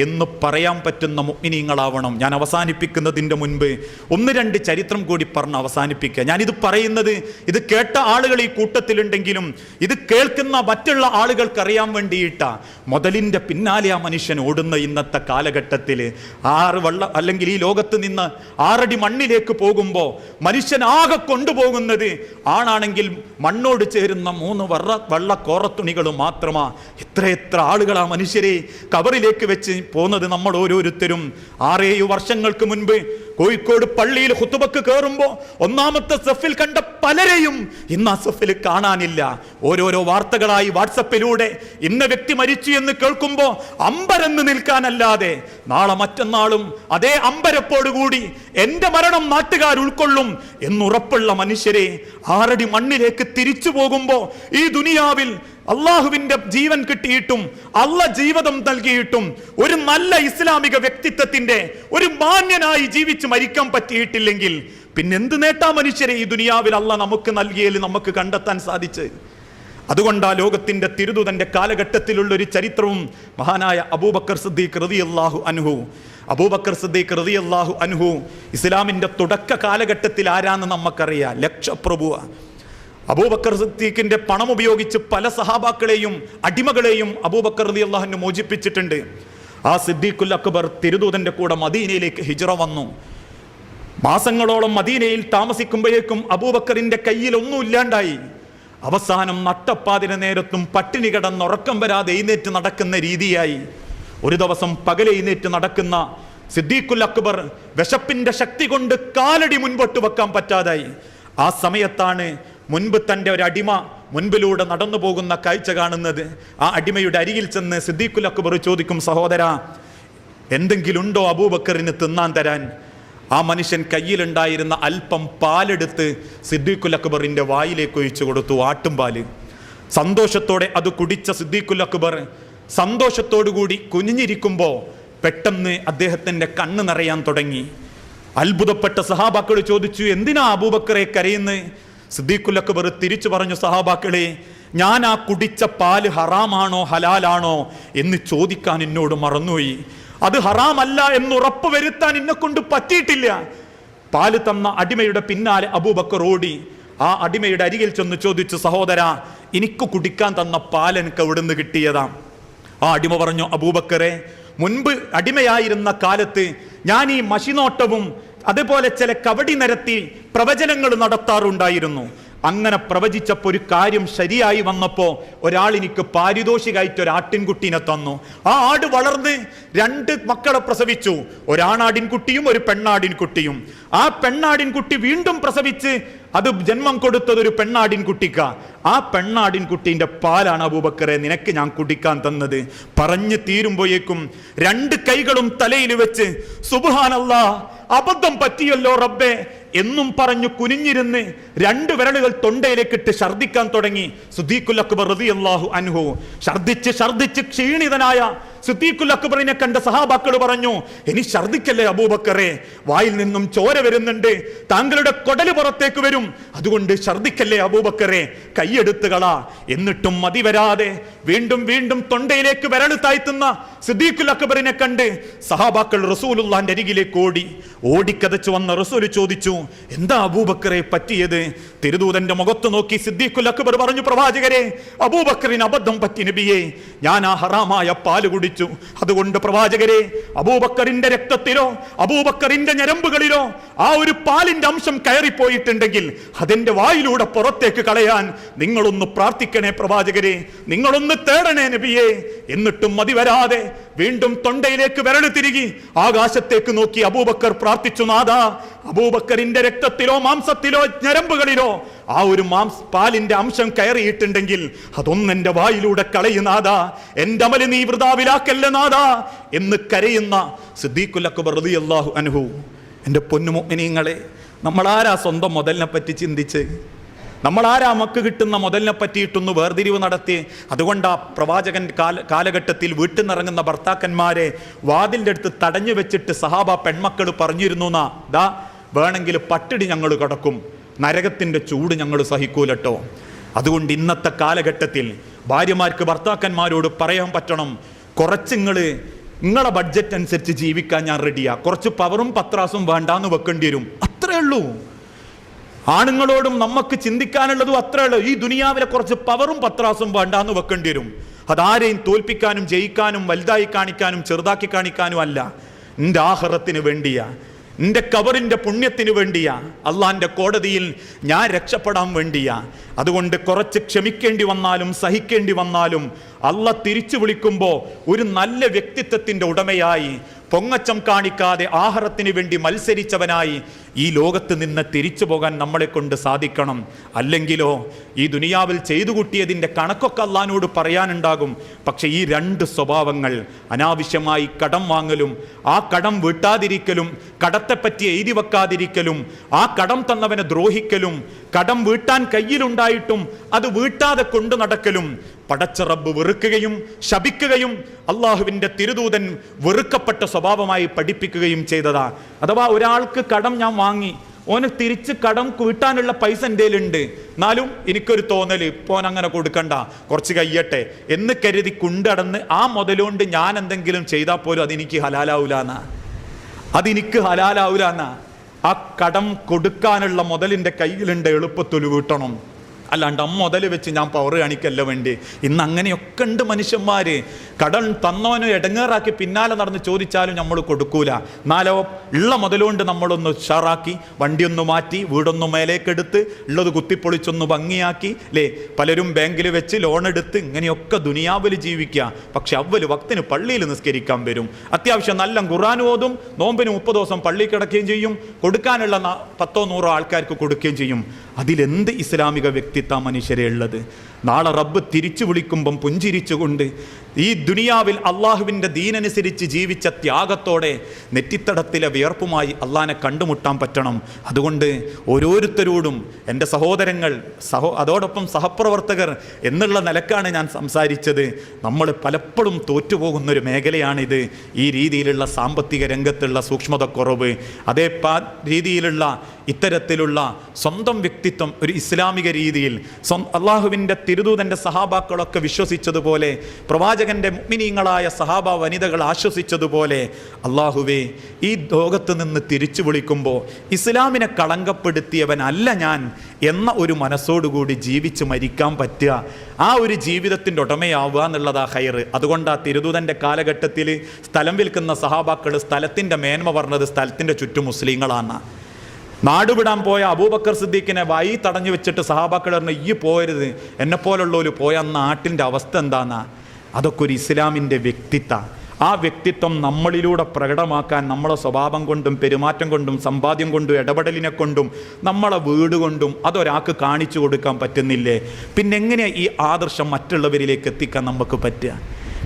എന്ന് പറയാൻ പറ്റുന്ന മുഗ്മിനീങ്ങളാവണം. ഞാൻ അവസാനിപ്പിക്കുന്നതിന്റെ മുൻപ് ഒന്ന് രണ്ട് ചരിത്രം കൂടി പറഞ്ഞ് അവസാനിപ്പിക്കുക. ഞാനിത് പറയുന്നത് ഇത് കേട്ട ആളുകൾ ഈ കൂട്ടത്തിലുണ്ടെങ്കിലും ഇത് കേൾക്കുന്ന മറ്റുള്ള ആളുകൾക്ക് അറിയാൻ വേണ്ടിയിട്ട. മുതലിന്റെ പിന്നാലെ ആ മനുഷ്യൻ ഓടുന്ന ഇന്നത്തെ കാലഘട്ടത്തിൽ ആറ് വള്ള അല്ലെങ്കിൽ ഈ ലോകത്ത് നിന്ന് ആറടി മണ്ണിലേക്ക് പോകുമ്പോൾ മനുഷ്യൻ ആകെ കൊണ്ടുപോകുന്നത് ആണാണെങ്കിൽ മണ്ണോട് ചേരുന്ന മൂന്ന് വറ വള്ള കോറത്തുണികൾ മാത്രമാ. ഇത്ര എത്ര ആളുകൾ ആ മനുഷ്യരെ കവറിലേക്ക് വെച്ച് പോകുന്നത് നമ്മൾ ഓരോരുത്തരും. ആറേഴ് വർഷങ്ങൾക്ക് മുൻപ് കോഴിക്കോട് പള്ളിയിൽ ഹുത്തുബക്ക് കയറുമ്പോൾ ഒന്നാമത്തെ സഫിൽ കണ്ട പലരെയും ഇന്ന് ആ സഫിൽ കാണാനില്ല. ഓരോരോ വാർത്തകളായി വാട്സപ്പിലൂടെ ഇന്ന വ്യക്തി മരിച്ചു എന്ന് കേൾക്കുമ്പോൾ അമ്പരന്ന് നിൽക്കാനല്ലാതെ നാളെ മറ്റന്നാളും അതേ അമ്പരപ്പോടുകൂടി എന്റെ മരണം നാട്ടുകാർ ഉൾക്കൊള്ളും എന്നുറപ്പുള്ള മനുഷ്യരെ ആറടി മണ്ണിലേക്ക് തിരിച്ചു പോകുമ്പോൾ ഈ ദുനിയാവിൽ അള്ളാഹുവിന്റെ ജീവൻ കിട്ടിയിട്ടും അള്ള ജീവിതം നൽകിയിട്ടും ഒരു നല്ല ഇസ്ലാമിക വ്യക്തിത്വത്തിന്റെ ഒരു മാന്യനായി ജീവിച്ച് മരിക്കാൻ പറ്റിയിട്ടില്ലെങ്കിൽ പിന്നെ എന്ത് നേട്ടാ മനുഷ്യരെ ഈ ദുനിയാവിൽ അല്ല നമുക്ക് നൽകിയതിൽ നമുക്ക് കണ്ടെത്താൻ സാധിച്ച് അതുകൊണ്ട് ആ ലോകത്തിന്റെ തിരുതുതന്റെ കാലഘട്ടത്തിലുള്ള ഒരു ചരിത്രവും മഹാനായ അബൂബക്കർ സിദ്ദീഖ് റതി അള്ളാഹു അനുഹു അബൂബക്കർ സിദ്ദീഖ് റതി അള്ളാഹു അനുഹു ഇസ്ലാമിന്റെ തുടക്ക കാലഘട്ടത്തിൽ ആരാന്ന് നമുക്കറിയാം ലക്ഷപ്രഭുവ. അബൂബക്കർ സിദ്ദീഖിന്റെ പണം ഉപയോഗിച്ച് പല സഹാബാക്കളെയും അടിമകളെയും അബൂബക്കർ റതി അള്ളാഹുന് മോചിപ്പിച്ചിട്ടുണ്ട്. ആ സിദ്ദീഖുൽ അക്ബർ തിരുദൂതന്റെ കൂടെ മദീനയിലേക്ക് ഹിജറ വന്നു. മാസങ്ങളോളം മദീനയിൽ താമസിക്കുമ്പോഴേക്കും അബൂബക്കറിന്റെ കയ്യിൽ ഒന്നും ഇല്ലാണ്ടായി. അവസാനം നട്ടപ്പാതിന് നേരത്തും പട്ടിണി കിടന്ന് ഉറക്കം വരാതെ എഴുന്നേറ്റ് നടക്കുന്ന രീതിയായി. ഒരു ദിവസം പകലെഴുന്നേറ്റ് നടക്കുന്ന സിദ്ദീഖുൽ അക്ബർ വിശപ്പിന്റെ ശക്തി കൊണ്ട് കാലടി മുൻപോട്ട് വെക്കാൻ പറ്റാതായി. ആ സമയത്താണ് മുൻപ് തന്റെ ഒരു അടിമ മുൻപിലൂടെ നടന്നു പോകുന്ന കാഴ്ച കാണുന്നത് ആ അടിമയുടെ അരികിൽ ചെന്ന് സിദ്ദീഖുൽ അക്ബർ ചോദിക്കും സഹോദര എന്തെങ്കിലും ഉണ്ടോ അബൂബക്കറിന് തിന്നാൻ തരാൻ? ആ മനുഷ്യൻ കയ്യിലുണ്ടായിരുന്ന അല്പം പാലെടുത്ത് സിദ്ദീഖുൽ അക്ബറിന്റെ വായിലേക്ക് ഒഴിച്ചു കൊടുത്തു ആട്ടുംപാൽ. സന്തോഷത്തോടെ അത് കുടിച്ച സിദ്ദീഖുൽ അക്ബർ സന്തോഷത്തോടുകൂടി കുനിഞ്ഞിരിക്കുമ്പോൾ പെട്ടെന്ന് അദ്ദേഹത്തിന്റെ കണ്ണ് നിറയാൻ തുടങ്ങി. അത്ഭുതപ്പെട്ട സഹാബാക്കൾ ചോദിച്ചു എന്തിനാ അബൂബക്കറെ കരയുന്നത് സിദ്ദീഖുൽ അക്ബർ തിരിച്ചു പറഞ്ഞു സഹാബാക്കളെ ഞാൻ ആ കുടിച്ച പാൽ ഹറാമാണോ ഹലാലാണോ എന്ന് ചോദിക്കാൻ എന്നോട് മറന്നുപോയി. അത് ഹറാമല്ല എന്ന് ഉറപ്പ് വരുത്താൻ എന്നെ കൊണ്ട് പറ്റിയിട്ടില്ല. പാൽ തന്ന അടിമയുടെ പിന്നാലെ അബൂബക്കർ ഓടി. ആ അടിമയുടെ അരികിൽ ചെന്ന് ചോദിച്ചു സഹോദര എനിക്ക് കുടിക്കാൻ തന്ന പാൽ എനിക്ക് എവിടുന്ന് കിട്ടിയതാ? ആ അടിമ പറഞ്ഞു അബൂബക്കറെ മുൻപ് അടിമയായിരുന്ന കാലത്ത് ഞാൻ ഈ മഷിനോട്ടവും അതുപോലെ ചില കവടി നിരത്തി പ്രവചനങ്ങൾ നടത്താറുണ്ടായിരുന്നു. അങ്ങനെ പ്രവചിച്ചപ്പോൾ ഒരു കാര്യം ശരിയായി വന്നപ്പോൾ ഒരാൾ എനിക്ക് പാരിതോഷികമായിട്ട് ഒരു ആട്ടിൻകുട്ടീനെ തന്നു. ആ ആട് വളർന്ന് രണ്ട് മക്കളെ പ്രസവിച്ചു. ഒരാണാടിൻകുട്ടിയും ഒരു പെണ്ണാടിൻകുട്ടിയും. ആ പെണ്ണാടിൻകുട്ടി വീണ്ടും പ്രസവിച്ച് അത് ജന്മം കൊടുത്തത് ഒരു പെണ്ണാടിൻകുട്ടിക്ക. ആ പെണ്ണാടിൻകുട്ടീന്റെ പാലാണ് അബൂബക്കറെ നിനക്ക് ഞാൻ കുടിക്കാൻ തന്നത്. പറഞ്ഞു തീരുമ്പോഴേക്കും രണ്ട് കൈകളും തലയിൽ വെച്ച് സുബാനല്ലാ അബദ്ധം പറ്റിയല്ലോ റബ്ബേ. എന്നും പറഞ്ഞു കുനിഞ്ഞിരുന്ന് രണ്ട് വിരലുകൾ തൊണ്ടയിലേക്കിട്ട് ഛർദിക്കാൻ തുടങ്ങി. സുദീഖുൽ അക്ബർ റളിയല്ലാഹു അൻഹു. ഛർദിച്ച് ഛർദിച്ച് ക്ഷീണിതനായ സുദീഖുൽ അക്ബറിനെ കണ്ട സഹാബാക്കൾ പറഞ്ഞു ഇനി ഛർദിക്കല്ലേ അബൂബക്കറെ? വായിൽ നിന്നും ചോര വരുന്നുണ്ട്. താങ്കളുടെ കൊടൽ പുറത്തേക്ക് വരും. അതുകൊണ്ട് ഛർദിക്കല്ലേ അബൂബക്കറെ? കൈയെടുത്തുകളാ എന്നിട്ടും മതി വരാതെ. വീണ്ടും വീണ്ടും തൊണ്ടയിലേക്ക് വിരൽ താഴ്ത്തുന്ന സിദ്ദീഖുൽ അക്ബറിനെ കണ്ട് സഹാബാക്കൾ റസൂലുള്ളാന്റെ അരികിലേക്ക് ഓടി. ഓടിക്കതച്ചു വന്ന റസൂൽ ചോദിച്ചു എന്താ അബൂബക്കറെ പറ്റിയത്? തിരുദൂതന്റെ മുഖത്ത് നോക്കി സിദ്ദീഖുൽ അക്ബർ പറഞ്ഞു പ്രവാചകരെ അബൂബക്കറിന് അബദ്ധം പറ്റി നബിയെ. ഞാൻ ആ ഹറാമായ പാൽ കുടിച്ചു അതുകൊണ്ട് പ്രവാചകരെ അബൂബക്കറിന്റെ രക്തത്തിലോ അബൂബക്കറിന്റെ ഞരമ്പുകളിലോ ആ ഒരു പാലിന്റെ അംശം കയറിപ്പോയിട്ടുണ്ടെങ്കിൽ അതിന്റെ വായിലൂടെ പുറത്തേക്ക് കളയാൻ നിങ്ങളൊന്ന് പ്രാർത്ഥിക്കണേ പ്രവാചകരെ. നിങ്ങളൊന്ന് തേടണേ നബിയെ. എന്നിട്ടും മതി വരാതെ വീണ്ടും തൊണ്ടയിലേക്ക് വിരൽ തിരികി ആകാശത്തേക്ക് നോക്കി അബൂബക്കർ പ്രാർത്ഥിച്ചു നാദാ അബൂബക്കറിന്റെ രക്തത്തിലോ മാംസത്തിലോ ഞരമ്പുകളിലോ ആ ഒരു മാംസ് പാലിന്റെ അംശം കയറിയിട്ടുണ്ടെങ്കിൽ അതൊന്നെന്റെ വായിലൂടെ കളയുന്നാഥ എന്റെ അമൽ നീ വൃതാവിലാക്കല്ല നാദാ എന്ന് കരയുന്ന സിദ്ദീഖുൽ അക്ബർ റളിയല്ലാഹു അൻഹു. എന്റെ നമ്മൾ നമ്മളാരാ സ്വന്തം മുതലിനെ പറ്റി ചിന്തിച്ച്? നമ്മൾ ആരാ മക്ക് കിട്ടുന്ന മുതലിനെ പറ്റിയിട്ടൊന്ന് വേർതിരിവ് നടത്തി? അതുകൊണ്ട് ആ പ്രവാചകൻ കാല കാലഘട്ടത്തിൽ വീട്ടിൽ നിന്നിറങ്ങുന്ന ഭർത്താക്കന്മാരെ വാതിലിന്റെ അടുത്ത് തടഞ്ഞു വെച്ചിട്ട് സഹാബ പെൺമക്കൾ പറഞ്ഞിരുന്നു എന്നാ ദാ വേണമെങ്കിൽ പട്ടിടി ഞങ്ങൾ കിടക്കും. നരകത്തിന്റെ ചൂട് ഞങ്ങൾ സഹിക്കൂലട്ടോ. അതുകൊണ്ട് ഇന്നത്തെ കാലഘട്ടത്തിൽ ഭാര്യമാർക്ക് ഭർത്താക്കന്മാരോട് പറയാൻ പറ്റണം. കുറച്ച് കുറച്ചിങ്ങൾ നിങ്ങളെ ബഡ്ജറ്റ് അനുസരിച്ച് ജീവിക്കാൻ ഞാൻ റെഡിയാ കുറച്ച് പവറും പത്രാസും വേണ്ടാന്ന് വെക്കേണ്ടി വരും. അത്രേ ഉള്ളൂ. ആണുങ്ങളോടും നമുക്ക് ചിന്തിക്കാനുള്ളതും അത്രേ ഉള്ളൂ. ഈ ദുനിയാവിലെ കുറച്ച് പവറും പത്രാസും വേണ്ടാന്ന് വെക്കേണ്ടി വരും. അതാരെയും തോൽപ്പിക്കാനും ജയിക്കാനും വലുതായി കാണിക്കാനും ചെറുതാക്കി കാണിക്കാനും അല്ല. എന്റെ ആഹ്റത്തിന് വേണ്ടിയാ. നിന്റെ കബറിന്റെ പുണ്യത്തിന് വേണ്ടിയാ അള്ളാന്റെ കോടതിയിൽ ഞാൻ രക്ഷപ്പെടാൻ വേണ്ടിയാ. അതുകൊണ്ട് കുറച്ച് ക്ഷമിക്കേണ്ടി വന്നാലും സഹിക്കേണ്ടി വന്നാലും അല്ല തിരിച്ചു വിളിക്കുമ്പോൾ ഒരു നല്ല വ്യക്തിത്വത്തിന്റെ ഉടമയായി പൊങ്ങച്ചം കാണിക്കാതെ ആഹാരത്തിന് വേണ്ടി മത്സരിച്ചവനായി ഈ ലോകത്ത് നിന്ന് തിരിച്ചു പോകാൻ നമ്മളെ കൊണ്ട് സാധിക്കണം. അല്ലെങ്കിലോ ഈ ദുനിയാവിൽ ചെയ്തു കൂട്ടിയതിന്റെ കണക്കൊക്കെ അള്ളഹാനോട് പറയാനുണ്ടാകും. പക്ഷെ ഈ രണ്ട് സ്വഭാവങ്ങൾ അനാവശ്യമായി കടം വാങ്ങലും ആ കടം വീട്ടാതിരിക്കലും കടത്തെപ്പറ്റി എഴുതി വെക്കാതിരിക്കലും ആ കടം തന്നവനെ ദ്രോഹിക്കലും കടം വീട്ടാൻ കയ്യിലുണ്ടായിട്ടും അത് വീട്ടാതെ കൊണ്ടു നടക്കലും പടച്ച റബ്ബ് വെറുക്കുകയും ശപിക്കുകയും അള്ളാഹുവിന്റെ തിരുദൂതൻ വെറുക്കപ്പെട്ട സ്വഭാവമായി പഠിപ്പിക്കുകയും ചെയ്തതാ. അഥവാ ഒരാൾക്ക് കടം ഞാൻ വാങ്ങി ഓന് തിരിച്ച് കടം വീട്ടാനുള്ള പൈസ എന്റെ ഉണ്ട് എന്നാലും എനിക്കൊരു തോന്നൽ ഇപ്പോൻ അങ്ങനെ കൊടുക്കണ്ട കുറച്ച് കയ്യട്ടെ എന്ന് കരുതി കുണ്ടടന്ന് ആ മുതലുകൊണ്ട് ഞാൻ എന്തെങ്കിലും ചെയ്താൽ പോലും അതെനിക്ക് ഹലാലാവൂലെന്നാ. അതെനിക്ക് ഹലാലാവൂലെന്നാ. ആ കടം കൊടുക്കാനുള്ള മുതലിന്റെ കയ്യിലുണ്ട് എളുപ്പത്തൊലു വീട്ടണം. അല്ലാണ്ട് അമ്മ മുതൽ വെച്ച് ഞാൻ പവർ കാണിക്കല്ല വേണ്ടി. ഇന്ന് അങ്ങനെയൊക്കെ ഉണ്ട് മനുഷ്യന്മാർ കടൽ തന്നവന് ഇടങ്ങേറാക്കി പിന്നാലെ നടന്ന് ചോദിച്ചാലും നമ്മൾ കൊടുക്കൂല. നാലോ ഉള്ള മുതലുകൊണ്ട് നമ്മളൊന്ന് ഉഷാറാക്കി വണ്ടിയൊന്ന് മാറ്റി വീടൊന്ന് മേലേക്കെടുത്ത് ഉള്ളത് കുത്തിപ്പൊളിച്ചൊന്ന് ഭംഗിയാക്കി അല്ലേ പലരും ബാങ്കിൽ വെച്ച് ലോൺ എടുത്ത് ഇങ്ങനെയൊക്കെ ദുനിയാവിൽ ജീവിക്കുക പക്ഷെ അവൽ ഭക്തന് പള്ളിയിൽ നിസ്കരിക്കാൻ വരും. അത്യാവശ്യം നല്ല ഖുറാൻ ഓതും നോമ്പിന് മുപ്പത് ദിവസം പള്ളി കിടക്കുകയും ചെയ്യും കൊടുക്കാനുള്ള പത്തോ നൂറോ ആൾക്കാർക്ക് കൊടുക്കുകയും ചെയ്യും. അതിലെന്ത് ഇസ്ലാമിക വ്യക്തിത്വ മനുഷ്യരെ ഉള്ളത്. നാളെ റബ്ബ് തിരിച്ചു വിളിക്കുമ്പം പുഞ്ചിരിച്ചുകൊണ്ട് ഈ ദുനിയാവിൽ അള്ളാഹുവിന്റെ ദീനനുസരിച്ച് ജീവിച്ച ത്യാഗത്തോടെ നെറ്റിത്തടത്തിലെ വിയർപ്പുമായി അള്ളാഹിനെ കണ്ടുമുട്ടാൻ പറ്റണം. അതുകൊണ്ട് ഓരോരുത്തരോടും എന്റെ സഹോദരങ്ങൾ സഹോ അതോടൊപ്പം സഹപ്രവർത്തകർ എന്നുള്ള നിലക്കാണ് ഞാൻ സംസാരിച്ചത്. നമ്മൾ പലപ്പോഴും തോറ്റുപോകുന്നൊരു മേഖലയാണിത്. ഈ രീതിയിലുള്ള സാമ്പത്തിക രംഗത്തുള്ള സൂക്ഷ്മതക്കുറവ് അതേ രീതിയിലുള്ള ഇത്തരത്തിലുള്ള സ്വന്തം വ്യക്തിത്വം ഒരു ഇസ്ലാമിക രീതിയിൽ സ്വ അള്ളാഹുവിന്റെ തിരുദൂതന്റെ സഹാബാക്കളൊക്കെ വിശ്വസിച്ചതുപോലെ പ്രവാചകന്റെ മുഗ്മിനീങ്ങളായ സഹാബ വനിതകൾ ആശ്വസിച്ചതുപോലെ അള്ളാഹുവേ ഈ ലോകത്ത് നിന്ന് തിരിച്ചു വിളിക്കുമ്പോൾ ഇസ്ലാമിനെ കളങ്കപ്പെടുത്തിയവനല്ല ഞാൻ എന്ന ഒരു മനസ്സോടുകൂടി ജീവിച്ച് മരിക്കാൻ പറ്റുക. ആ ഒരു ജീവിതത്തിന്റെ ഉടമയാവുക എന്നുള്ളതാ ഹയർ അതുകൊണ്ട് ആ തിരുദൂതന്റെ കാലഘട്ടത്തിൽ സ്ഥലം വിൽക്കുന്ന സഹാബാക്കൾ സ്ഥലത്തിന്റെ മേന്മ പറഞ്ഞത് സ്ഥലത്തിന്റെ ചുറ്റും മുസ്ലിങ്ങളാണ്. നാടുവിടാൻ പോയ അബൂബക്കർ സിദ്ദീഖിനെ വൈ തടഞ്ഞു വെച്ചിട്ട് സഹാബാക്കൾ പറഞ്ഞു ഈ പോരുത്. എന്നെപ്പോലുള്ളവർ പോയ നാട്ടിന്റെ അവസ്ഥ എന്താന്നാ? അതൊക്കെ ഒരു ഇസ്ലാമിന്റെ വ്യക്തിത്വ. ആ വ്യക്തിത്വം നമ്മളിലൂടെ പ്രകടമാക്കാൻ നമ്മളെ സ്വഭാവം കൊണ്ടും പെരുമാറ്റം കൊണ്ടും സമ്പാദ്യം കൊണ്ടും ഇടപെടലിനെ കൊണ്ടും നമ്മളെ വീട് കൊണ്ടും അതൊരാൾക്ക് കാണിച്ചു കൊടുക്കാൻ പറ്റുന്നില്ലേ? പിന്നെ എങ്ങനെയാണ് ഈ ആദർശം മറ്റുള്ളവരിലേക്ക് എത്തിക്കാൻ നമുക്ക് പറ്റുക?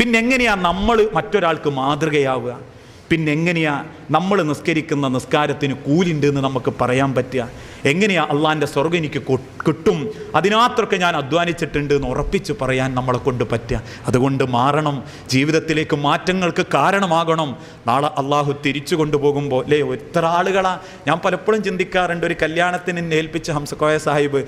പിന്നെ എങ്ങനെയാണ് നമ്മൾ മറ്റൊരാൾക്ക് മാതൃകയാവുക? പിന്നെ എങ്ങനെയാ നമ്മൾ നിസ്കരിക്കുന്ന നിസ്കാരത്തിന് കൂലിണ്ട് എന്ന് നമുക്ക് പറയാൻ പറ്റുക? എങ്ങനെയാ അള്ളാന്റെ സ്വർഗം എനിക്ക് കിട്ടും? അതിനകത്തൊക്കെ ഞാൻ അധ്വാനിച്ചിട്ടുണ്ട് എന്ന് ഉറപ്പിച്ച് പറയാൻ നമ്മളെ കൊണ്ട് പറ്റുക. അതുകൊണ്ട് മാറണം. ജീവിതത്തിലേക്ക് മാറ്റങ്ങൾക്ക് കാരണമാകണം. നാളെ അള്ളാഹു തിരിച്ചു കൊണ്ടുപോകുമ്പോൾ അല്ലേ എത്ര ആളുകളാ? ഞാൻ പലപ്പോഴും ചിന്തിക്കാറുണ്ട് ഒരു കല്യാണത്തിന് എന്നെ ഏൽപ്പിച്ച ഹംസക്കോയ സാഹിബ്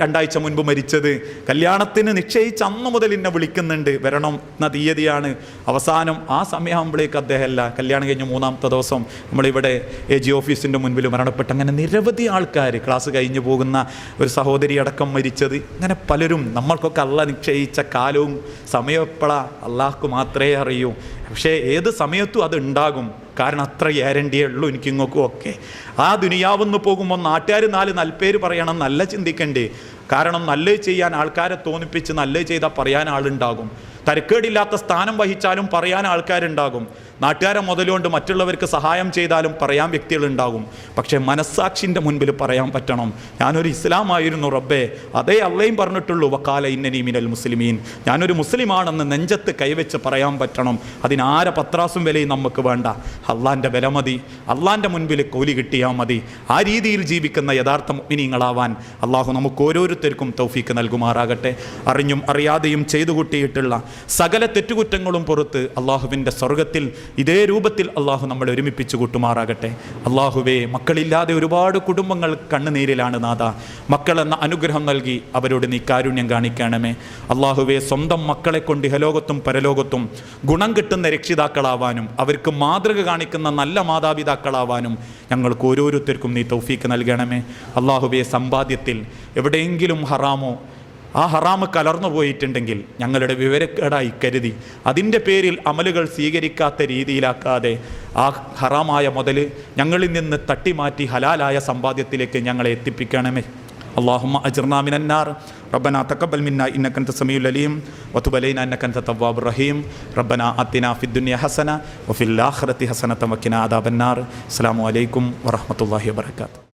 രണ്ടാഴ്ച മുൻപ് മരിച്ചത്. കല്യാണത്തിന് നിശ്ചയിച്ച് അന്ന് മുതൽ എന്നെ വിളിക്കുന്നുണ്ട്. വരണം എന്ന തീയതിയാണ്. അവസാനം ആ സമയമാകുമ്പോഴേക്ക് അദ്ദേഹമല്ല. കല്യാണം കഴിഞ്ഞ് മൂന്നാമത്തെ ദിവസം നമ്മളിവിടെ എ ജി ഓഫീസിന്റെ മുൻപിൽ മരണപ്പെട്ട് അങ്ങനെ നിരവധി ആൾക്കാർ ക്ലാസ് കഴിഞ്ഞു പോകുന്ന ഒരു സഹോദരി അടക്കം മരിച്ചത്. അങ്ങനെ പലരും നമ്മൾക്കൊക്കെ അല്ല നിശ്ചയിച്ച കാലവും സമയം എപ്പോഴാ അള്ളാഹ്ക്ക് മാത്രമേ അറിയൂ. പക്ഷേ ഏത് സമയത്തും അത് ഉണ്ടാകും. കാരണം അത്ര ഗ്യാരണ്ടിയേ ഉള്ളൂ എനിക്ക് ഒക്കെ. ആ ദുനിയാവെന്ന് പോകുമ്പോൾ നാട്ടുകാർ നാല് നൽപേര് പറയണം നല്ല ചിന്തിക്കണ്ടേ. കാരണം നല്ലത് ചെയ്യാൻ ആൾക്കാരെ തോന്നിപ്പിച്ച് നല്ലത് ചെയ്താൽ പറയാൻ ആളുണ്ടാകും. തരക്കേടില്ലാത്ത സ്ഥാനം വഹിച്ചാലും പറയാൻ ആൾക്കാരുണ്ടാകും. നാട്ടുകാരെ മുതലുകൊണ്ട് മറ്റുള്ളവർക്ക് സഹായം ചെയ്താലും പറയാൻ വ്യക്തികളുണ്ടാകും. പക്ഷേ മനസ്സാക്ഷിന്റെ മുൻപിൽ പറയാൻ പറ്റണം. ഞാനൊരു ഇസ്ലാമായിരുന്നു റബ്ബേ. അതേ അള്ളയും പറഞ്ഞിട്ടുള്ളൂ വക്കാല ഇന്നനി മിനൽ മുസ്ലിമീൻ. ഞാനൊരു മുസ്ലിമാണെന്ന് നെഞ്ചത്ത് കൈവച്ച് പറയാൻ പറ്റണം. അതിനാരെ പത്രാസും വിലയും നമുക്ക് വേണ്ട. അള്ളാന്റെ വില മതി. അള്ളാന്റെ മുൻപിൽ കൂലി കിട്ടിയാൽ മതി. ആ രീതിയിൽ ജീവിക്കുന്ന യഥാർത്ഥ മുഗ്മിനീങ്ങളാവാൻ അള്ളാഹു നമുക്ക് ഓരോരുത്തർക്കും തൗഫീക്ക് നൽകുമാറാകട്ടെ. അറിഞ്ഞും അറിയാതെയും ചെയ്തു കൂട്ടിയിട്ടുള്ള സകല തെറ്റുകുറ്റങ്ങളും പുറത്ത് അള്ളാഹുവിന്റെ സ്വർഗത്തിൽ ഇതേ രൂപത്തിൽ അള്ളാഹു നമ്മളെ ഒരുമിപ്പിച്ച് കൂട്ടുമാറാകട്ടെ. അള്ളാഹുവേ മക്കളില്ലാതെ ഒരുപാട് കുടുംബങ്ങൾ കണ്ണുനീരിലാണ് നാഥ. മക്കളെന്ന അനുഗ്രഹം നൽകി അവരോട് നീ കാരുണ്യം കാണിക്കണമേ. അള്ളാഹുവെ സ്വന്തം മക്കളെ കൊണ്ട് ഇഹലോകത്തും പരലോകത്തും ഗുണം കിട്ടുന്ന രക്ഷിതാക്കളാവാനും അവർക്ക് മാതൃക കാണിക്കുന്ന നല്ല മാതാപിതാക്കളാവാനും ഞങ്ങൾക്ക് ഓരോരുത്തർക്കും നീ തൗഫീക്ക് നൽകണമേ. അള്ളാഹുവെ സമ്പാദ്യത്തിൽ എവിടെയെങ്കിലും ഹറാമോ ആ ഹറാമ് കലർന്നു പോയിട്ടുണ്ടെങ്കിൽ ഞങ്ങളുടെ വിവരക്കേടായി കരുതി അതിൻ്റെ പേരിൽ അമലുകൾ സ്വീകരിക്കാത്ത രീതിയിലാക്കാതെ ആ ഹറാമായ മുതൽ ഞങ്ങളിൽ നിന്ന് തട്ടിമാറ്റി ഹലാലായ സമ്പാദ്യത്തിലേക്ക് ഞങ്ങളെ എത്തിപ്പിക്കണമേ اللهم أجرنا من النار ربنا تقبل منا إنك أنت السميع العليم وتب علينا إنك أنت التواب الرحيم ربنا آتنا في الدنيا حسنة وفي الآخرة حسنة وقنا عذاب النار السلام عليكم ورحمة الله وبركاته